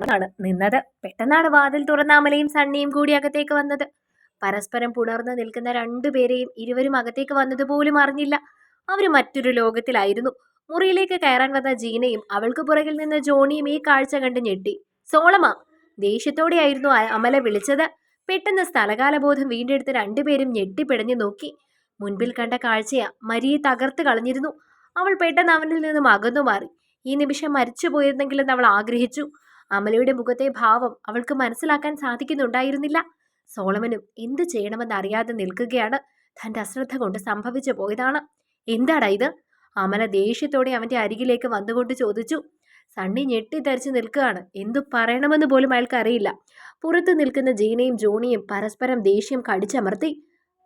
ആണ് നിന്നത്. പെട്ടെന്നാണ് വാതിൽ തുറന്ന അമലയും സണ്ണിയും കൂടി അകത്തേക്ക് വന്നത്. പരസ്പരം പുണർന്നു നിൽക്കുന്ന രണ്ടുപേരെയും ഇരുവരും അകത്തേക്ക് വന്നത് പോലും അറിഞ്ഞില്ല. അവർ മറ്റൊരു ലോകത്തിലായിരുന്നു. മുറിയിലേക്ക് കയറാൻ വന്ന ജീനയും അവൾക്ക് പുറകിൽ നിന്ന് ജോണിയും ഈ കാഴ്ച കണ്ട് ഞെട്ടി. സോളമ ദേഷ്യത്തോടെയായിരുന്നു അമല വിളിച്ചത്. പെട്ടെന്ന് സ്ഥലകാലബോധം വീണ്ടെടുത്ത് രണ്ടുപേരും ഞെട്ടിപ്പിടഞ്ഞു നോക്കി. മുൻപിൽ കണ്ട കാഴ്ചയ മരിയെ തകർത്ത് കളഞ്ഞിരുന്നു. അവൾ പെട്ടെന്ന് അവനിൽ നിന്നും അകന്നു മാറി. ഈ നിമിഷം മരിച്ചു പോയിരുന്നെങ്കിലെന്ന് അവൾ ആഗ്രഹിച്ചു. അമലയുടെ മുഖത്തെ ഭാവം അവൾക്ക് മനസ്സിലാക്കാൻ സാധിക്കുന്നുണ്ടായിരുന്നില്ല. സോളമനും എന്തു ചെയ്യണമെന്ന് അറിയാതെ നിൽക്കുകയാണ്. തന്റെ അശ്രദ്ധ കൊണ്ട് സംഭവിച്ചു പോയതാണ്. എന്താടാ ഇത്? അമല ദേഷ്യത്തോടെ അവന്റെ അരികിലേക്ക് വന്നുകൊണ്ട് ചോദിച്ചു. സണ്ണി ഞെട്ടിത്തരിച്ച് നിൽക്കുകയാണ്. എന്തു പറയണമെന്ന് പോലും അയാൾക്ക് അറിയില്ല പുറത്ത് നിൽക്കുന്ന ജീനയും ജോണിയും പരസ്പരം ദേഷ്യം കടിച്ചമർത്തി.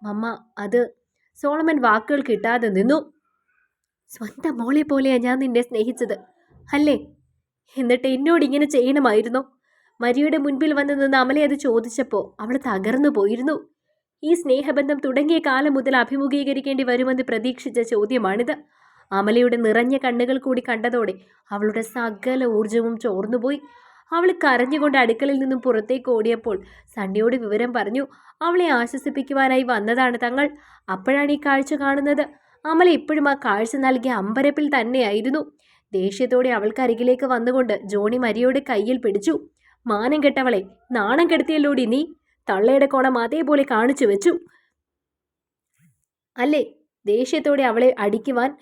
മമ്മ അത് സോളമൻ വാക്കുകൾ കിട്ടാതെ നിന്നു. സ്വന്തം മോളെ പോലെയാണ് ഞാൻ നിന്നെ സ്നേഹിച്ചത്. അല്ലേ? എന്നിട്ട് എന്നോട് ഇങ്ങനെ ചെയ്യണമായിരുന്നോ. മരിയുടെ മുൻപിൽ വന്ന് നിന്ന് അമലെ അത് ചോദിച്ചപ്പോൾ അവൾ തകർന്നു പോയിരുന്നു. ഈ സ്നേഹബന്ധം തുടങ്ങിയ കാലം മുതൽ അഭിമുഖീകരിക്കേണ്ടി വരുമെന്ന് പ്രതീക്ഷിച്ച ചോദ്യമാണിത്. അമലയുടെ നിറഞ്ഞ കണ്ണുകൾ കൂടി കണ്ടതോടെ അവളുടെ സകല ഊർജവും ചോർന്നുപോയി അവൾ കരഞ്ഞുകൊണ്ട് അടുക്കളയിൽ നിന്നും പുറത്തേക്ക് ഓടിയപ്പോൾ സണ്ണിയോട് വിവരം പറഞ്ഞു അവളെ ആശ്വസിപ്പിക്കുവാനായി വന്നതാണ് തങ്ങൾ. അപ്പോഴാണ് ഈ കാഴ്ച കാണുന്നത്. അമല ഇപ്പോഴും ആ കാഴ്ച നൽകിയ അമ്പരപ്പിൽ തന്നെയായിരുന്നു. ദേഷ്യത്തോടെ അവൾക്കരികിലേക്ക് വന്നുകൊണ്ട് ജോണി മരിയോട് കയ്യിൽ പിടിച്ചു. മാനം കെട്ടവളെ നാണം കെടുത്തിയല്ലോടി നീ? തള്ളയുടെ കോണം അതേപോലെ കാണിച്ചു വെച്ചു. അല്ലേ? ദേഷ്യത്തോടെ അവളെ അടിക്കുവാൻ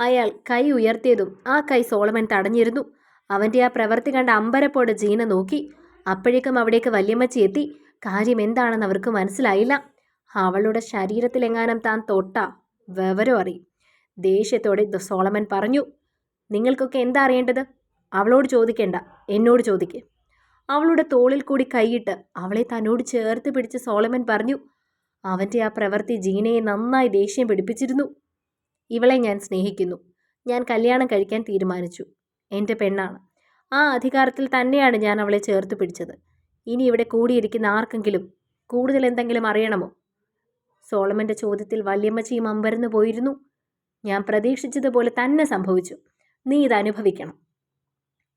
അയാൾ കൈ ഉയർത്തിയതും ആ കൈ സോളമൻ തടഞ്ഞിരുന്നു. അവന്റെ ആ പ്രവൃത്തി കണ്ട അമ്പരപ്പോടെ ജീന നോക്കി. അപ്പോഴേക്കും അവിടേക്ക് വല്യമ്മച്ചി എത്തി. കാര്യം എന്താണെന്ന് അവർക്ക് മനസ്സിലായില്ല. അവളുടെ ശരീരത്തിലെങ്ങാനും താൻ തൊട്ട? വിവരം അറിയും. ദേഷ്യത്തോടെ സോളമൻ പറഞ്ഞു. നിങ്ങൾക്കൊക്കെ എന്താ അറിയേണ്ടത്? അവളോട് ചോദിക്കേണ്ട. എന്നോട് ചോദിക്ക്. അവളുടെ തോളിൽ കൂടി കൈയിട്ട് അവളെ തന്നോട് ചേർത്ത് പിടിച്ച് സോളമൻ പറഞ്ഞു അവന്റെ ആ പ്രവൃത്തി ജീനയെ നന്നായി ദേഷ്യം പിടിപ്പിച്ചിരുന്നു. ഇവളെ ഞാൻ സ്നേഹിക്കുന്നു. ഞാൻ കല്യാണം കഴിക്കാൻ തീരുമാനിച്ചു. എന്റെ പെണ്ണാണ്. ആ അധികാരത്തിൽ തന്നെയാണ് ഞാൻ അവളെ ചേർത്ത് പിടിച്ചത്. ഇനി ഇവിടെ കൂടിയിരിക്കുന്ന ആർക്കെങ്കിലും കൂടുതൽ എന്തെങ്കിലും അറിയണമോ? സോളമന്റെ ചോദ്യത്തിൽ വല്യമ്മച്ചിയും അമ്പരന്ന് പോയിരുന്നു. ഞാൻ പ്രതീക്ഷിച്ചതുപോലെ തന്നെ സംഭവിച്ചു. നീ ഇത് അനുഭവിക്കണം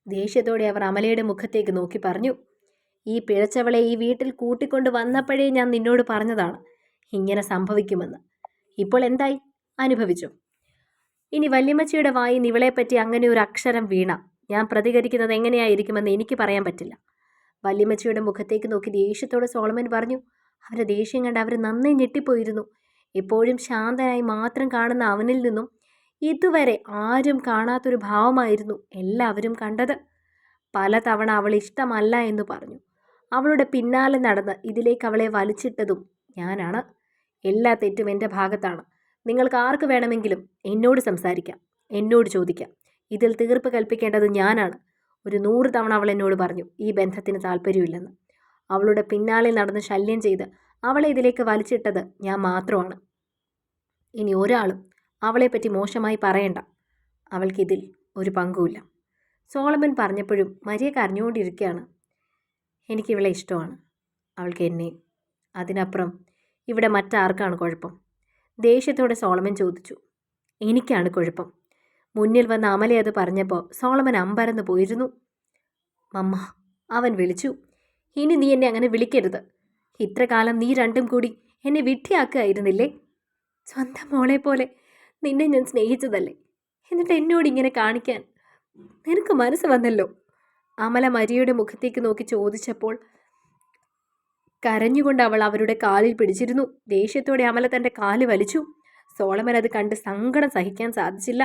ദേഷ്യത്തോടെ അവർ അമലയുടെ മുഖത്തേക്ക് നോക്കി പറഞ്ഞു ഈ പിഴച്ചവളെ ഈ വീട്ടിൽ കൂട്ടിക്കൊണ്ട് വന്നപ്പോഴേ ഞാൻ നിന്നോട് പറഞ്ഞതാണ് ഇങ്ങനെ സംഭവിക്കുമെന്ന്. ഇപ്പോൾ എന്തായി? അനുഭവിച്ചു. ഇനി വല്യമ്മച്ചിയുടെ വായി നിവളെപ്പറ്റി അങ്ങനെ ഒരു അക്ഷരം വീണ ഞാൻ പ്രതികരിക്കുന്നത് എങ്ങനെയായിരിക്കുമെന്ന് എനിക്ക് പറയാൻ പറ്റില്ല. വല്യമ്മച്ചിയുടെ മുഖത്തേക്ക് നോക്കി ദേഷ്യത്തോടെ സോളമൻ പറഞ്ഞു അവരുടെ ദേഷ്യം കണ്ട് അവർ നന്നായി ഞെട്ടിപ്പോയിരുന്നു. എപ്പോഴും ശാന്തനായി മാത്രം കാണുന്ന അവനിൽ നിന്നും ഇതുവരെ ആരും കാണാത്തൊരു ഭാവമായിരുന്നു എല്ലാവരും കണ്ടത്. പലതവണ അവൾ ഇഷ്ടമല്ല എന്ന് പറഞ്ഞു. അവളുടെ പിന്നാലെ നടന്ന് ഇതിലേക്ക് അവളെ വലിച്ചിട്ടതും ഞാനാണ്. എല്ലാ തെറ്റും എന്റെ ഭാഗത്താണ്. നിങ്ങൾക്ക് ആർക്ക് വേണമെങ്കിലും എന്നോട് സംസാരിക്കാം എന്നോട് ചോദിക്കാം. ഇതിൽ തീർപ്പ് കൽപ്പിക്കേണ്ടത് ഞാനാണ്. ഒരു നൂറ് തവണ അവൾ എന്നോട് പറഞ്ഞു ഈ ബന്ധത്തിന് താല്പര്യമില്ലെന്ന്. അവളുടെ പിന്നാലെ നടന്ന് ശല്യം ചെയ്ത് അവളെ ഇതിലേക്ക് വലിച്ചിട്ടത് ഞാൻ മാത്രമാണ്. ഇനി ഒരാളും അവളെപ്പറ്റി മോശമായി പറയണ്ട. അവൾക്കിതിൽ ഒരു പങ്കുമില്ല. സോളമൻ പറഞ്ഞപ്പോഴും മരിയ കരഞ്ഞുകൊണ്ടിരിക്കുകയാണ്. എനിക്കിവളെ ഇഷ്ടമാണ്. അവൾക്ക് എന്നെയും അതിനപ്പുറം ഇവിടെ മറ്റാർക്കാണ് കുഴപ്പം? ദേഷ്യത്തോടെ സോളമൻ ചോദിച്ചു. എനിക്കാണ് കുഴപ്പം. മുന്നിൽ വന്ന അമലെ അത് പറഞ്ഞപ്പോൾ സോളമൻ അമ്പരന്ന് പോയിരുന്നു. മമ്മ അവൻ വിളിച്ചു. ഇനി നീ എന്നെ അങ്ങനെ വിളിക്കരുത്. ഇത്ര കാലം നീ രണ്ടും കൂടി എന്നെ വിട്ടിയാക്കുകയായിരുന്നില്ലേ സ്വന്തം മോളെ പോലെ നിന്നെ ഞാൻ സ്നേഹിച്ചതല്ലേ? എന്നിട്ട് എന്നോട് ഇങ്ങനെ കാണിക്കാൻ? നിനക്ക് മനസ്സ് വന്നല്ലോ. അമല മരിയുടെ മുഖത്തേക്ക് നോക്കി ചോദിച്ചപ്പോൾ കരഞ്ഞുകൊണ്ട് അവൾ അവരുടെ കാലിൽ പിടിച്ചിരുന്നു. ദേഷ്യത്തോടെ അമല തന്റെ കാൽ വലിച്ചു. സോളമൻ അത് കണ്ട് സങ്കടം സഹിക്കാൻ സാധിച്ചില്ല.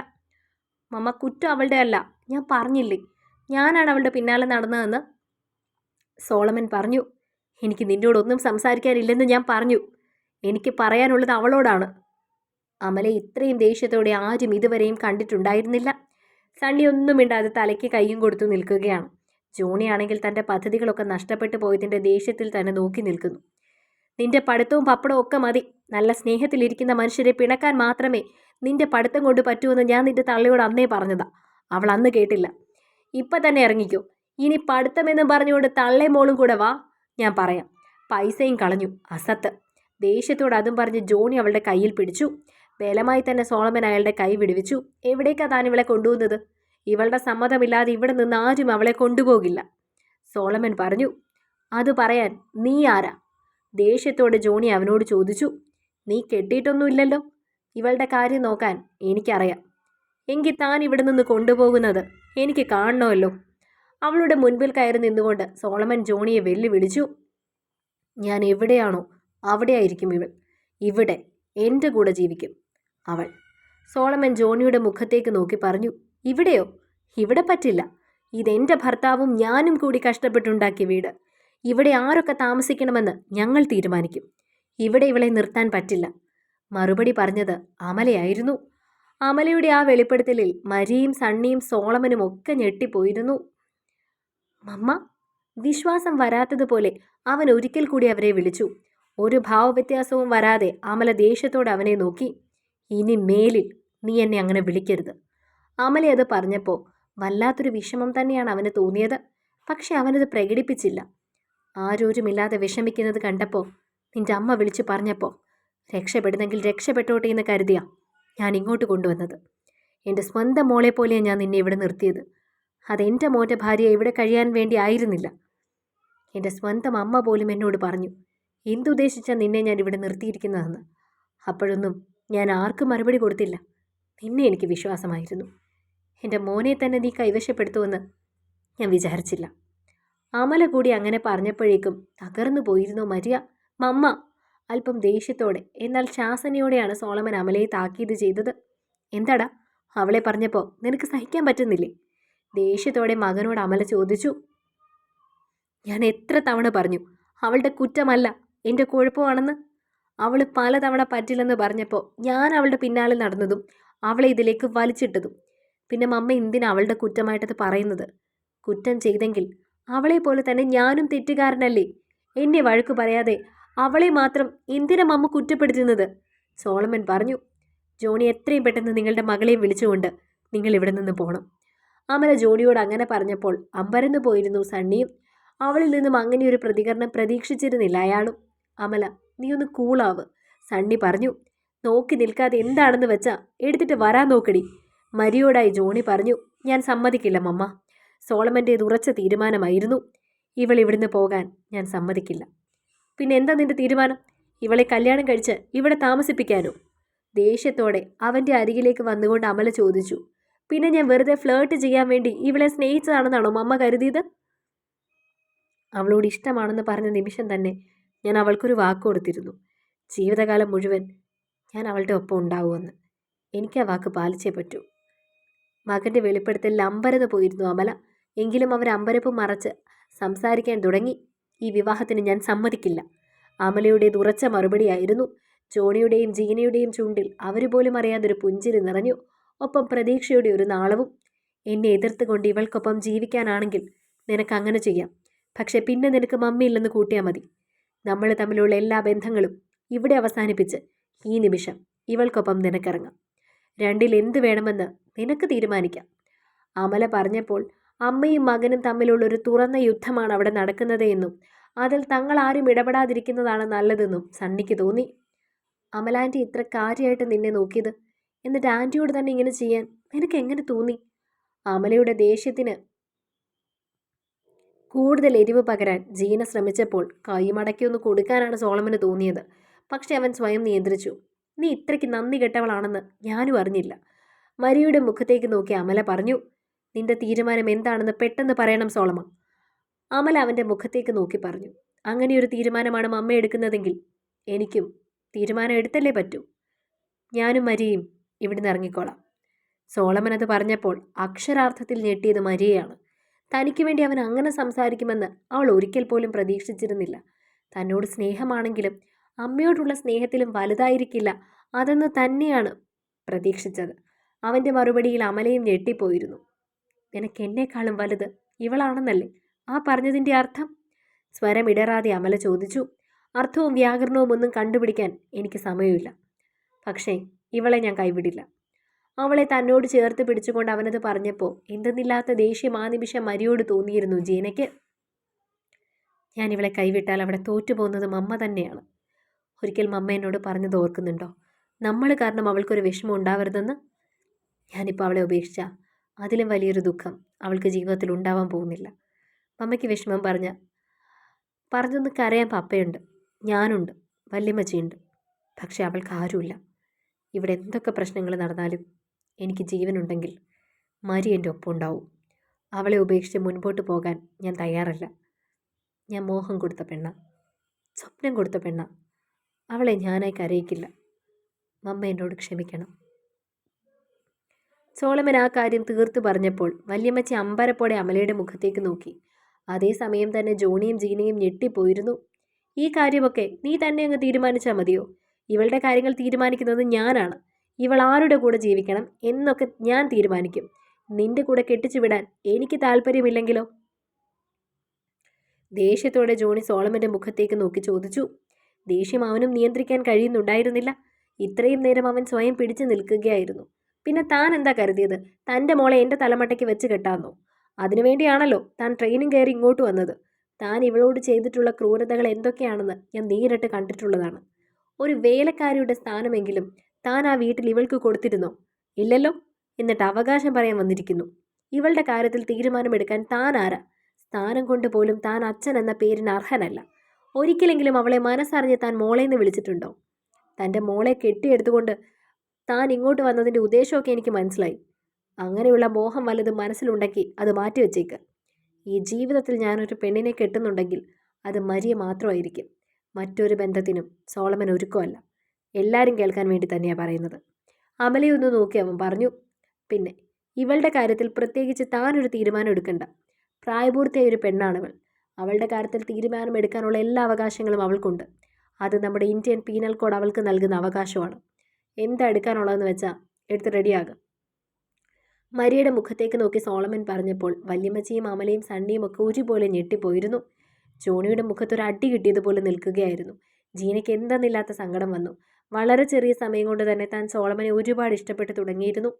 മമ്മ കുറ്റം അവളുടെ അല്ല. ഞാൻ പറഞ്ഞില്ലേ? ഞാനാണ് അവളുടെ പിന്നാലെ നടന്നതെന്ന്. സോളമൻ പറഞ്ഞു എനിക്ക് നിന്നോടൊന്നും സംസാരിക്കാനില്ലെന്ന് ഞാൻ പറഞ്ഞു. എനിക്ക് പറയാനുള്ളത് അവളോടാണ്. അമല ഇത്രയും ദേഷ്യത്തോടെ ആരും ഇതുവരെയും കണ്ടിട്ടുണ്ടായിരുന്നില്ല. സണ്ണി ഒന്നും മിണ്ടാതെ തലയ്ക്ക് കൈയും കൊടുത്തു നിൽക്കുകയാണ്. ജോണിയാണെങ്കിൽ തന്റെ പദ്ധതികളൊക്കെ നഷ്ടപ്പെട്ടു പോയതിന്റെ ദേഷ്യത്തിൽ തന്നെ നോക്കി നിൽക്കുന്നു. നിന്റെ പഠിത്തവും പപ്പടവും ഒക്കെ മതി. നല്ല സ്നേഹത്തിലിരിക്കുന്ന മനുഷ്യരെ പിണക്കാൻ മാത്രമേ നിന്റെ പഠിത്തം കൊണ്ട് പറ്റുമെന്ന് ഞാൻ നിന്റെ തള്ളിയോട് അന്നേ പറഞ്ഞതാ. അവൾ അന്ന് കേട്ടില്ല. ഇപ്പം തന്നെ ഇറങ്ങിക്കോ. ഇനി പഠിത്തമെന്ന് പറഞ്ഞുകൊണ്ട് തള്ളേ മോളും കൂടെ വാ. ഞാൻ പറയാം. പൈസയും കളഞ്ഞു. അസത്ത്. ദേഷ്യത്തോട് അതും പറഞ്ഞ് ജോണി അവളുടെ കയ്യിൽ പിടിച്ചു. ബലമായി തന്നെ സോളമൻ അയാളുടെ കൈ വിടുവിച്ചു. എവിടേക്കാ താൻ ഇവളെ കൊണ്ടുപോകുന്നത് ഇവളുടെ സമ്മതമില്ലാതെ ഇവിടെ നിന്ന് ആരും അവളെ കൊണ്ടുപോകില്ല. സോളമൻ പറഞ്ഞു അത് പറയാൻ നീ ആരാ? ദേഷ്യത്തോടെ ജോണി അവനോട് ചോദിച്ചു നീ കെട്ടിയിട്ടൊന്നുമില്ലല്ലോ? ഇവളുടെ കാര്യം നോക്കാൻ എനിക്കറിയാം. എങ്കിൽ താൻ ഇവിടെ നിന്ന് കൊണ്ടുപോകുന്നത് എനിക്ക് കാണണമല്ലോ. അവളുടെ മുൻപിൽ കയറി നിന്നുകൊണ്ട് സോളമൻ ജോണിയെ വെല്ലുവിളിച്ചു ഞാൻ എവിടെയാണോ അവിടെയായിരിക്കും ഇവൾ. ഇവിടെ എന്റെ കൂടെ ജീവിക്കും. അവൾ. സോളമൻ ജോണിയുടെ മുഖത്തേക്ക് നോക്കി പറഞ്ഞു ഇവിടെയോ? ഇവിടെ പറ്റില്ല. ഇതെന്റെ ഭർത്താവും ഞാനും കൂടി കഷ്ടപ്പെട്ടുണ്ടാക്കിയ വീട്. ഇവിടെ ആരൊക്കെ താമസിക്കണമെന്ന് ഞങ്ങൾ തീരുമാനിക്കും. ഇവിടെ ഇവളെ നിർത്താൻ പറ്റില്ല. മറുപടി പറഞ്ഞത് അമലയായിരുന്നു. അമലയുടെ ആ വെളിപ്പെടുത്തലിൽ മരിയും സണ്ണിയും സോളമനും ഒക്കെ ഞെട്ടിപ്പോയിരുന്നു. മമ്മ വിശ്വാസം വരാത്തതുപോലെ അവൻ ഒരിക്കൽ കൂടി അവരെ വിളിച്ചു. ഒരു ഭാവവ്യത്യാസവും വരാതെ അമല ദേഷ്യത്തോടെ അവനെ നോക്കി. ഇനി മേലിൽ നീ എന്നെ അങ്ങനെ വിളിക്കരുത്. അമല അത് പറഞ്ഞപ്പോൾ വല്ലാത്തൊരു വിഷമം തന്നെയാണ് അവന് തോന്നിയത്. പക്ഷെ അവനത് പ്രകടിപ്പിച്ചില്ല. ആരോരുമില്ലാതെ വിഷമിക്കുന്നത് കണ്ടപ്പോൾ നിന്റെ അമ്മ വിളിച്ചു പറഞ്ഞപ്പോൾ രക്ഷപ്പെടുന്നെങ്കിൽ രക്ഷപ്പെട്ടോട്ടെ എന്ന് കരുതിയാ ഞാൻ ഇങ്ങോട്ട് കൊണ്ടുവന്നത്. എന്റെ സ്വന്തം മോളെ പോലെയാണ് ഞാൻ നിന്നെ ഇവിടെ നിർത്തിയത്. അതെന്റെ മോന്റെ ഭാര്യ ഇവിടെ കഴിയാൻ വേണ്ടി ആയിരുന്നില്ല. എന്റെ സ്വന്തം അമ്മ പോലും എന്നോട് പറഞ്ഞു എന്തുദ്ദേശിച്ചാൽ നിന്നെ ഞാൻ ഇവിടെ നിർത്തിയിരിക്കുന്നതെന്ന്? അപ്പോഴൊന്നും ഞാൻ ആർക്കും മറുപടി കൊടുത്തില്ല. നിന്നെ എനിക്ക് വിശ്വാസമായിരുന്നു. എന്റെ മോനെ തന്നെ നീ കൈവശപ്പെടുത്തുമെന്ന് ഞാൻ വിചാരിച്ചില്ല. അമല കൂടി അങ്ങനെ പറഞ്ഞപ്പോഴേക്കും തകർന്നു പോയിരുന്നു മരിയ? മമ്മ! അല്പം ദേഷ്യത്തോടെ എന്നാൽ ശാസനയോടെയാണ് സോളമൻ അമലയെ താക്കീത് ചെയ്തത്. എന്താടാ? അവളെ പറഞ്ഞപ്പോൾ നിനക്ക് സഹിക്കാൻ പറ്റുന്നില്ലേ? ദേഷ്യത്തോടെ മകനോട് അമല ചോദിച്ചു. ഞാൻ എത്ര തവണ പറഞ്ഞു അവളുടെ കുറ്റമല്ല എന്റെ കുഴപ്പമാണെന്ന്? അവൾ പലതവണ പറ്റില്ലെന്ന് പറഞ്ഞപ്പോൾ ഞാൻ അവളുടെ പിന്നാലെ നടന്നതും അവളെ ഇതിലേക്ക് വലിച്ചിട്ടതും. പിന്നെ മമ്മ എന്തിനാ അവളുടെ കുറ്റമായിട്ടത് പറയുന്നത്? കുറ്റം ചെയ്തെങ്കിൽ അവളെ പോലെ തന്നെ ഞാനും തെറ്റുകാരനല്ലേ? എന്നെ വഴക്ക് പറയാതെ അവളെ മാത്രം എന്തിനാ മമ്മ കുറ്റപ്പെടുത്തുന്നത്? സോളമൻ പറഞ്ഞു ജോണി എത്രയും പെട്ടെന്ന് നിങ്ങളുടെ മകളെ വിളിച്ചുകൊണ്ട് നിങ്ങൾ ഇവിടെ നിന്ന് പോകണം അമല ജോണിയോട് അങ്ങനെ പറഞ്ഞപ്പോൾ അമ്പരന്ന് പോയിരുന്നു സണ്ണിയും. അവളിൽ നിന്നും അങ്ങനെ ഒരു പ്രതികരണം പ്രതീക്ഷിച്ചിരുന്നില്ല അയാളും. അമല നീ ഒന്ന് കൂളാവ്. സണ്ണി പറഞ്ഞു നോക്കി നിൽക്കാതെ എന്താണെന്ന് വെച്ചാ എടുത്തിട്ട് വരാൻ നോക്കടി. മരിയോടായി ജോണി പറഞ്ഞു ഞാൻ സമ്മതിക്കില്ല മമ്മ. സോളമന്റേത് ഉറച്ച തീരുമാനമായിരുന്നു. ഇവൾ ഇവിടുന്ന് പോകാൻ ഞാൻ സമ്മതിക്കില്ല. പിന്നെ എന്താ നിന്റെ തീരുമാനം? ഇവളെ കല്യാണം കഴിച്ച് ഇവിടെ താമസിപ്പിക്കാനോ? ദേഷ്യത്തോടെ അവന്റെ അരികിലേക്ക് വന്നുകൊണ്ട് അമല ചോദിച്ചു പിന്നെ ഞാൻ വെറുതെ ഫ്ലേർട്ട് ചെയ്യാൻ വേണ്ടി ഇവളെ സ്നേഹിച്ചതാണെന്നാണോ മമ്മ കരുതിയത്? അവളോട് ഇഷ്ടമാണെന്ന് പറഞ്ഞ നിമിഷം തന്നെ ഞാൻ അവൾക്കൊരു വാക്ക് കൊടുത്തിരുന്നു. ജീവിതകാലം മുഴുവൻ ഞാൻ അവളുടെ ഒപ്പം ഉണ്ടാവുമെന്ന്. എനിക്ക് ആ വാക്ക് പാലിച്ചേ പറ്റൂ. മകന്റെ വെളിപ്പെടുത്തലിൽ അമ്പരന്ന് പോയിരുന്നു അമല. എങ്കിലും അവർ അമ്പരപ്പ് മറച്ച് സംസാരിക്കാൻ തുടങ്ങി. ഈ വിവാഹത്തിന് ഞാൻ സമ്മതിക്കില്ല. അമലയുടേത് ഉറച്ച മറുപടിയായിരുന്നു. ജോണിയുടെയും ജീനയുടെയും ചൂണ്ടിൽ അവർ പോലും അറിയാതൊരു പുഞ്ചിരി നിറഞ്ഞു. ഒപ്പം പ്രതീക്ഷയുടെ ഒരു നാളവും. എന്നെ എതിർത്തുകൊണ്ട് ഇവൾക്കൊപ്പം ജീവിക്കാനാണെങ്കിൽ നിനക്ക് അങ്ങനെ ചെയ്യാം. പക്ഷെ പിന്നെ നിനക്ക് മമ്മിയില്ലെന്ന് കൂട്ടിയാൽ മതി. നമ്മൾ തമ്മിലുള്ള എല്ലാ ബന്ധങ്ങളും ഇവിടെ അവസാനിപ്പിച്ച് ഈ നിമിഷം ഇവൾക്കൊപ്പം നിനക്കിറങ്ങാം. രണ്ടിൽ എന്ത് വേണമെന്ന് നിനക്ക് തീരുമാനിക്കാം. അമല പറഞ്ഞപ്പോൾ അമ്മയും മകനും തമ്മിലുള്ള ഒരു തുറന്ന യുദ്ധമാണ് അവിടെ നടക്കുന്നത് എന്നും അതിൽ തങ്ങൾ ആരും ഇടപെടാതിരിക്കുന്നതാണ് നല്ലതെന്നും സണ്ണിക്ക് തോന്നി. അമലാന്റി ഇത്ര കാര്യമായിട്ട് നിന്നെ നോക്കിയത്? എന്നിട്ട് ആന്റിയോട് തന്നെ ഇങ്ങനെ ചെയ്യാൻ നിനക്ക് എങ്ങനെ തോന്നി? അമലയുടെ ദേഷ്യത്തിന് കൂടുതൽ എരിവ് പകരാൻ ജീന ശ്രമിച്ചപ്പോൾ കൈമടക്കി ഒന്ന് കൊടുക്കാനാണ് സോളമന് തോന്നിയത്. പക്ഷെ അവൻ സ്വയം നിയന്ത്രിച്ചു. നീ ഇത്രയ്ക്ക് നന്ദി കെട്ടവളാണെന്ന് ഞാനും അറിഞ്ഞില്ല. മരിയുടെ മുഖത്തേക്ക് നോക്കി അമല പറഞ്ഞു നിന്റെ തീരുമാനം എന്താണെന്ന് പെട്ടെന്ന് പറയണം സോളമ അമല അവന്റെ മുഖത്തേക്ക് നോക്കി പറഞ്ഞു അങ്ങനെയൊരു തീരുമാനമാണ് മമ്മ എടുക്കുന്നതെങ്കിൽ എനിക്കും തീരുമാനം എടുത്തല്ലേ പറ്റൂ. ഞാനും മരിയും ഇവിടുന്ന് ഇറങ്ങിക്കോളാം സോളമൻ അത് പറഞ്ഞപ്പോൾ അക്ഷരാർത്ഥത്തിൽ ഞെട്ടിയത് മരിയയാണ്. തനിക്ക് വേണ്ടി അവൻ അങ്ങനെ സംസാരിക്കുമെന്ന് അവൾ ഒരിക്കൽ പോലും പ്രതീക്ഷിച്ചിരുന്നില്ല. തന്നോട് സ്നേഹമാണെങ്കിലും അമ്മയോടുള്ള സ്നേഹത്തിലും വലുതായിരിക്കില്ല അതെന്ന് തന്നെയാണ് പ്രതീക്ഷിച്ചത്. അവന്റെ മറുപടിയിൽ അമലയും ഞെട്ടിപ്പോയിരുന്നു. നിനക്ക് എന്നെക്കാളും വലുത് ഇവളാണെന്നല്ലേ? ആ പറഞ്ഞതിന്റെ അർത്ഥം? സ്വരം ഇടറാതെ അമല ചോദിച്ചു. അർത്ഥവും വ്യാകരണവും ഒന്നും കണ്ടുപിടിക്കാൻ എനിക്ക് സമയമില്ല. പക്ഷേ ഇവളെ ഞാൻ കൈവിടില്ല. അവളെ തന്നോട് ചേർത്ത് പിടിച്ചുകൊണ്ട് അവനത് പറഞ്ഞപ്പോൾ എന്തെന്നില്ലാത്ത ദേഷ്യം ആ നിമിഷം മരിയോട് തോന്നിയിരുന്നു ജീനയ്ക്ക്. ഞാൻ ഇവളെ കൈവിട്ടാൽ അവിടെ തോറ്റുപോകുന്നത് അമ്മ തന്നെയാണ്. ഒരിക്കൽ മമ്മ എന്നോട് പറഞ്ഞത് ഓർക്കുന്നുണ്ടോ? നമ്മൾ കാരണം അവൾക്കൊരു വിഷമം ഉണ്ടാവരുതെന്ന്? ഞാനിപ്പോൾ അവളെ ഉപേക്ഷിച്ച. അതിലും വലിയൊരു ദുഃഖം. അവൾക്ക് ജീവിതത്തിൽ ഉണ്ടാവാൻ പോകുന്നില്ല. മമ്മയ്ക്ക് വിഷമം പറഞ്ഞ പറഞ്ഞൊന്ന് കരയാൻ പപ്പയുണ്ട്. ഞാനുണ്ട്. വല്യമ്മച്ചിയുണ്ട്. പക്ഷേ അവൾക്ക് ആരുമില്ല. ഇവിടെ എന്തൊക്കെ പ്രശ്നങ്ങൾ നടന്നാലും എനിക്ക് ജീവനുണ്ടെങ്കിൽ മരി എന്റെ ഒപ്പമുണ്ടാവും അവളെ ഉപേക്ഷിച്ച് മുൻപോട്ട് പോകാൻ ഞാൻ തയ്യാറല്ല. ഞാൻ മോഹം കൊടുത്ത പെണ്ണ. സ്വപ്നം കൊടുത്ത പെണ്ണ. അവളെ ഞാനായി കരയിക്കില്ല. മമ്മ എന്നോട് ക്ഷമിക്കണം. സോളമൻ ആ കാര്യം തീർത്തു പറഞ്ഞപ്പോൾ വല്യമ്മച്ചി അമ്പരപ്പോടെ അമലയുടെ മുഖത്തേക്ക് നോക്കി. അതേസമയം തന്നെ ജോണിയും ജീനയും ഞെട്ടിപ്പോയിരുന്നു. ഈ കാര്യമൊക്കെ നീ തന്നെ അങ്ങ് തീരുമാനിച്ചാൽ മതിയോ? ഇവളുടെ കാര്യങ്ങൾ തീരുമാനിക്കുന്നത് ഞാനാണ്. ഇവൾ ആരുടെ കൂടെ ജീവിക്കണം എന്നൊക്കെ ഞാൻ തീരുമാനിക്കും. നിന്റെ കൂടെ കെട്ടിച്ചു വിടാൻ എനിക്ക് താല്പര്യമില്ലെങ്കിലോ ദേഷ്യത്തോടെ ജോണി സോളമന്റെ മുഖത്തേക്ക് നോക്കി ചോദിച്ചു. ദേഷ്യം അവനും നിയന്ത്രിക്കാൻ കഴിയുന്നുണ്ടായിരുന്നില്ല. ഇത്രയും നേരം അവൻ സ്വയം പിടിച്ചു നിൽക്കുകയായിരുന്നു. പിന്നെ താൻ എന്താ കരുതിയത്? തന്റെ മോളെ എന്റെ തലമട്ടയ്ക്ക് വെച്ച് കെട്ടാന്നോ? അതിനുവേണ്ടിയാണല്ലോ താൻ ട്രെയിനിങ് കയറി ഇങ്ങോട്ട് വന്നത്. താൻ ഇവളോട് ചെയ്തിട്ടുള്ള ക്രൂരതകൾ എന്തൊക്കെയാണെന്ന് ഞാൻ നേരിട്ട് കണ്ടിട്ടുള്ളതാണ്. ഒരു വേലക്കാരിയുടെ സ്ഥാനമെങ്കിലും താൻ ആ വീട്ടിൽ ഇവൾക്ക് കൊടുത്തിരുന്നോ? ഇല്ലല്ലോ എന്നിട്ട് അവകാശം പറയാൻ വന്നിരിക്കുന്നു. ഇവളുടെ കാര്യത്തിൽ തീരുമാനമെടുക്കാൻ താൻ ആരാ? സ്ഥാനം കൊണ്ട് പോലും താൻ അച്ഛൻ എന്ന പേരിന് അർഹനല്ല. ഒരിക്കലെങ്കിലും അവളെ മനസ്സറിഞ്ഞ് താൻ മോളേന്ന് വിളിച്ചിട്ടുണ്ടോ? തന്റെ മോളെ കെട്ടിയെടുത്തുകൊണ്ട് താൻ ഇങ്ങോട്ട് വന്നതിന്റെ ഉദ്ദേശമൊക്കെ എനിക്ക് മനസ്സിലായി. അങ്ങനെയുള്ള മോഹം വല്ലതും മനസ്സിലുണ്ടെങ്കിൽ അത് മാറ്റിവെച്ചേക്ക് ഈ ജീവിതത്തിൽ ഞാനൊരു പെണ്ണിനെ കെട്ടുന്നുണ്ടെങ്കിൽ അത് മരിയ മാത്രമായിരിക്കും. മറ്റൊരു ബന്ധത്തിനും സോളമൻ ഒരുക്കമല്ല. എല്ലാവരും കേൾക്കാൻ വേണ്ടി തന്നെയാണ് പറയുന്നത്. അമലയൊന്ന് നോക്കി അവൻ പറഞ്ഞു പിന്നെ ഇവളുടെ കാര്യത്തിൽ പ്രത്യേകിച്ച് താനൊരു തീരുമാനം എടുക്കണ്ട. പ്രായപൂർത്തിയായ ഒരു പെണ്ണാണവൾ. അവളുടെ കാര്യത്തിൽ തീരുമാനം എടുക്കാനുള്ള എല്ലാ അവകാശങ്ങളും അവൾക്കുണ്ട്. അത് നമ്മുടെ ഇന്ത്യൻ പീനൽ കോഡ് അവൾക്ക് നൽകുന്ന അവകാശമാണ്. എന്താ എടുക്കാനുള്ളതെന്ന് വെച്ചാൽ എടുത്ത് റെഡിയാകും മരിയുടെ മുഖത്തേക്ക് നോക്കി സോളമൻ പറഞ്ഞപ്പോൾ വല്യമ്മച്ചിയും അമലയും സണ്ണിയും ഒക്കെ ഒരുപോലെ ഞെട്ടിപ്പോയിരുന്നു. ജോണിയുടെ മുഖത്തൊരു അടി കിട്ടിയതുപോലെ നിൽക്കുകയായിരുന്നു. ജീനയ്ക്ക് എന്തെന്നില്ലാത്ത സങ്കടം വന്നു. വളരെ ചെറിയ സമയം കൊണ്ട് തന്നെ താൻ സോളമനെ ഒരുപാട് ഇഷ്ടപ്പെട്ട് തുടങ്ങിയിരുന്നു.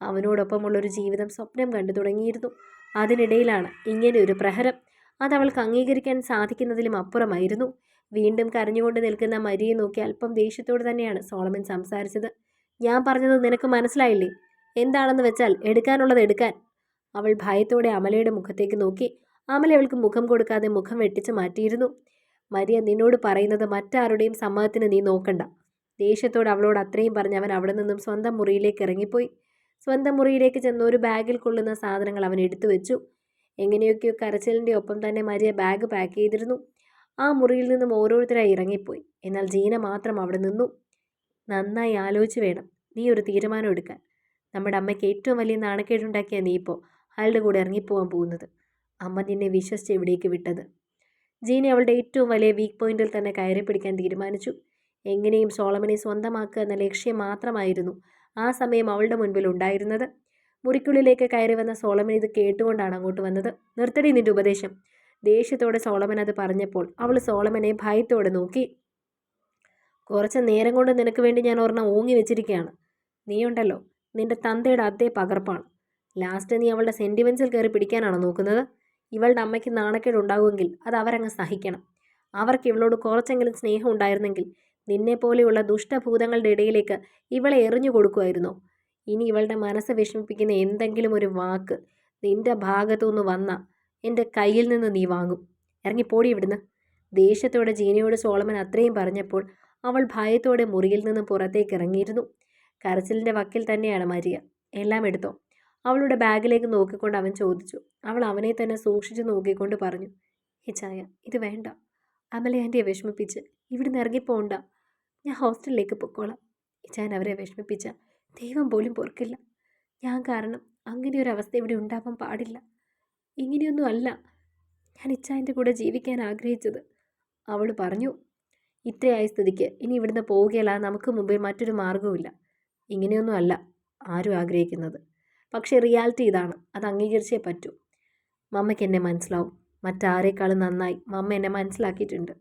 അവനോടൊപ്പമുള്ളൊരു ജീവിതം സ്വപ്നം കണ്ടു തുടങ്ങിയിരുന്നു. അതിനിടയിലാണ് ഇങ്ങനെ ഒരു പ്രഹരം. അത് അവൾക്ക് അംഗീകരിക്കാൻ സാധിക്കുന്നതിലും അപ്പുറമായിരുന്നു. വീണ്ടും കരഞ്ഞുകൊണ്ട് നിൽക്കുന്ന മരിയെ നോക്കി അല്പം ദേഷ്യത്തോട് തന്നെയാണ് സോളമൻ സംസാരിച്ചത്. ഞാൻ പറഞ്ഞത് നിനക്ക് മനസ്സിലായില്ലേ? എന്താണെന്ന് വെച്ചാൽ എടുക്കാനുള്ളത് എടുക്കാൻ. അവൾ ഭയത്തോടെ അമലയുടെ മുഖത്തേക്ക് നോക്കി. അമല അവൾക്ക് മുഖം കൊടുക്കാതെ മുഖം വെട്ടിച്ച് മാറ്റിയിരുന്നു. മരിയ നിന്നോട് പറയുന്നത് മറ്റാരുടെയും സമ്മതത്തിന് നീ നോക്കണ്ട. ദേഷ്യത്തോട് അവളോട് അത്രയും പറഞ്ഞ് അവൻ അവിടെ നിന്നും സ്വന്തം മുറിയിലേക്ക് ഇറങ്ങിപ്പോയി. സ്വന്തം മുറിയിലേക്ക് ചെന്ന് ഒരു ബാഗിൽ കൊള്ളുന്ന സാധനങ്ങൾ അവൻ എടുത്തു വെച്ചു. എങ്ങനെയൊക്കെയോ കരച്ചിലിന്റെ ഒപ്പം തന്നെ മരിയ ബാഗ് പാക്ക് ചെയ്തിരുന്നു. ആ മുറിയിൽ നിന്നും ഓരോരുത്തരായി ഇറങ്ങിപ്പോയി. എന്നാൽ ജീന മാത്രം അവിടെ നിന്നു. നന്നായി ആലോചിച്ച് വേണം. നീ ഒരു തീരുമാനം എടുക്കാൻ. നമ്മുടെ അമ്മയ്ക്ക് ഏറ്റവും വലിയ നാണക്കേടുണ്ടാക്കിയ നീ ഇപ്പോൾ അയാളുടെ കൂടെ ഇറങ്ങിപ്പോവാൻ പോകുന്നത്. അമ്മ നിന്നെ വിശ്വസിച്ച് എവിടേക്ക് വിട്ടത്? ജീന അവളുടെ ഏറ്റവും വലിയ വീക്ക് പോയിന്റിൽ തന്നെ കയറി പിടിക്കാൻ തീരുമാനിച്ചു. എങ്ങനെയും സോളമനെ സ്വന്തമാക്കുക എന്ന ലക്ഷ്യം മാത്രമായിരുന്നു ആ സമയം അവളുടെ മുൻപിൽ ഉണ്ടായിരുന്നത്. മുറിക്കുള്ളിലേക്ക് കയറി വന്ന സോളമൻ ഇത് കേട്ടുകൊണ്ടാണ് അങ്ങോട്ട് വന്നത്. നിർത്തടി നിന്റെ ഉപദേശം. ദേഷ്യത്തോടെ സോളമൻ അത് പറഞ്ഞപ്പോൾ അവൾ സോളമനെ ഭയത്തോടെ നോക്കി. കുറച്ച് നേരം കൊണ്ട് നിനക്ക് വേണ്ടി ഞാൻ ഒരെണ്ണം ഓങ്ങി വെച്ചിരിക്കുകയാണ് നീയുണ്ടല്ലോ. നിന്റെ തന്തയുടെ അതേ പകർപ്പാണ്. ലാസ്റ്റ് നീ അവളുടെ സെന്റിമെൻസിൽ കയറി പിടിക്കാനാണോ നോക്കുന്നത്? ഇവളുടെ അമ്മയ്ക്ക് നാണക്കേട് ഉണ്ടാകുമെങ്കിൽ അത് അവരങ്ങ് സഹിക്കണം. അവർക്ക് ഇവളോട് കുറച്ചെങ്കിലും സ്നേഹം ഉണ്ടായിരുന്നെങ്കിൽ നിന്നെപ്പോലെയുള്ള ദുഷ്ടഭൂതങ്ങളുടെ ഇടയിലേക്ക് ഇവളെ എറിഞ്ഞു കൊടുക്കുമായിരുന്നോ. ഇനി ഇവളുടെ മനസ്സ് വിഷമിപ്പിക്കുന്ന എന്തെങ്കിലും ഒരു വാക്ക് നിന്റെ ഭാഗത്തുനിന്ന് വന്ന എന്റെ കയ്യിൽ നിന്ന് നീ വാങ്ങും. ഇറങ്ങിപ്പോടി ഇവിടുന്ന്. ദേഷ്യത്തോടെ ജീനയോട് സോളമൻ അത്രയും പറഞ്ഞപ്പോൾ അവൾ ഭയത്തോടെ മുറിയിൽ നിന്ന് പുറത്തേക്ക് ഇറങ്ങിയിരുന്നു. കരച്ചിലിന്റെ വക്കിൽ തന്നെയാണ് മരിയ. എല്ലാം എടുത്തോ? അവളുടെ ബാഗിലേക്ക് നോക്കിക്കൊണ്ട് അവൻ ചോദിച്ചു. അവൾ അവനെ തന്നെ സൂക്ഷിച്ചു നോക്കിക്കൊണ്ട് പറഞ്ഞു. ഹേ ചായ ഇത് വേണ്ട. അമല ആന്റിയെ വിഷമിപ്പിച്ച് ഇവിടുന്ന് ഇറങ്ങിപ്പോണ്ട ഞാൻ ഹോസ്റ്റലിലേക്ക് പൊക്കോളാം. ഇച്ചാൻ അവരെ വിഷമിപ്പിച്ച ദൈവം പോലും പൊറുക്കില്ല. ഞാൻ കാരണം അങ്ങനെ ഒരു അവസ്ഥ ഇവിടെ ഉണ്ടാവാൻ പാടില്ല. ഇങ്ങനെയൊന്നും അല്ല. ഞാൻ ഇച്ചായന്റെ കൂടെ ജീവിക്കാൻ ആഗ്രഹിച്ചത്. അവൾ പറഞ്ഞു ഇത്രയായ സ്ഥിതിക്ക്. ഇനി ഇവിടുന്ന് പോവുകയല്ല. നമുക്ക് മുമ്പിൽ മറ്റൊരു മാർഗവുമില്ല ഇങ്ങനെയൊന്നും അല്ല ആരും ആഗ്രഹിക്കുന്നത്. പക്ഷേ റിയാലിറ്റി ഇതാണ്. അത് അംഗീകരിച്ചേ പറ്റൂ. മമ്മയ്ക്ക് എന്നെ മനസ്സിലാവും. മറ്റാരേക്കാളും നന്നായി മമ്മ എന്നെ മനസ്സിലാക്കിയിട്ടുണ്ട്.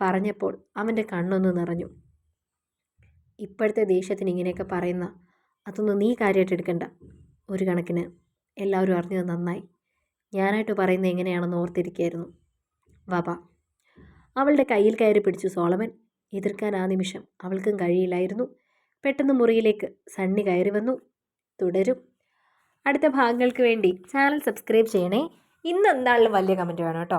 പറഞ്ഞപ്പോൾ അവന്റെ കണ്ണൊന്ന് നിറഞ്ഞു. ഇപ്പോഴത്തെ ദേഷ്യത്തിന് ഇങ്ങനെയൊക്കെ പറയുന്ന അതൊന്നും നീ കാര്യമായിട്ട് എടുക്കണ്ട. ഒരു കണക്കിന് എല്ലാവരും അറിഞ്ഞത് നന്നായി. ഞാനായിട്ട് പറയുന്നത് എങ്ങനെയാണെന്ന് ഓർത്തിരിക്കുകയായിരുന്നു. വബ അവളുടെ കയ്യിൽ കയറി പിടിച്ചു സോളമൻ. എതിർക്കാൻ ആ നിമിഷം അവൾക്കും കഴിയില്ലായിരുന്നു. പെട്ടെന്ന് മുറിയിലേക്ക് സണ്ണി കയറി വന്നു. തുടരും. അടുത്ത ഭാഗങ്ങൾക്ക് വേണ്ടി ചാനൽ സബ്സ്ക്രൈബ് ചെയ്യണേ. ഇന്ന് വലിയ കമന്റ് വേണം കേട്ടോ.